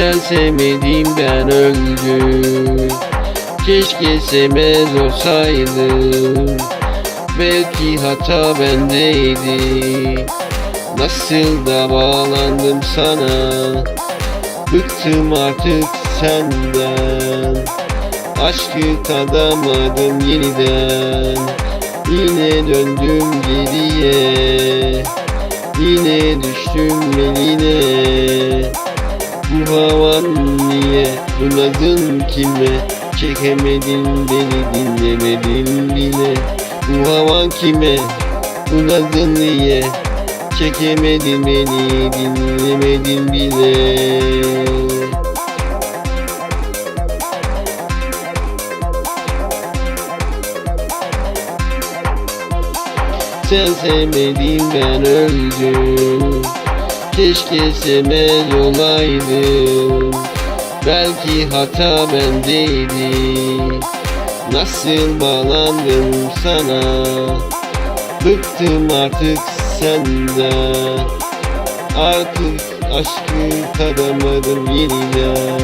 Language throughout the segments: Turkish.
Sen sevmedin ben öldüm Keşke sevmez olsaydım. Belki hata bendeydi. Nasıl da bağlandım sana? Bıktım artık senden. Aşkı tadamadım yeniden. Yine döndüm geriye. Yine düştüm eline havan niye Bunadın kime? Çekemedin beni dinlemedin bile. Bu havan kime Bunadın niye? Çekemedin beni dinlemedin bile. Sen sevmedin ben öldüm Keşke olaydım Belki hata bendeydi Nasıl bağlandım sana? Bıktım artık senden. Artık aşkı tadamadım yeniden.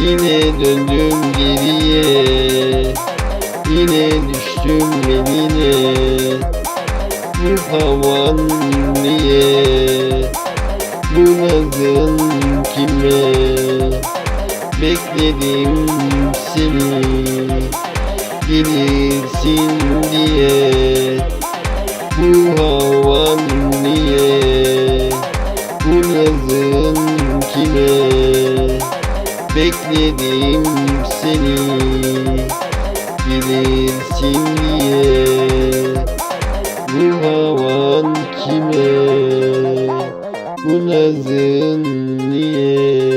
Yine döndüm geriye. Yine düştüm eline. Bu havan niye nazın kime Bekledim seni? Gelirsin diye. Bu havan niye? Bu nazın kime Bekledim seni? Gelirsin diye. Bu havan aldın niye?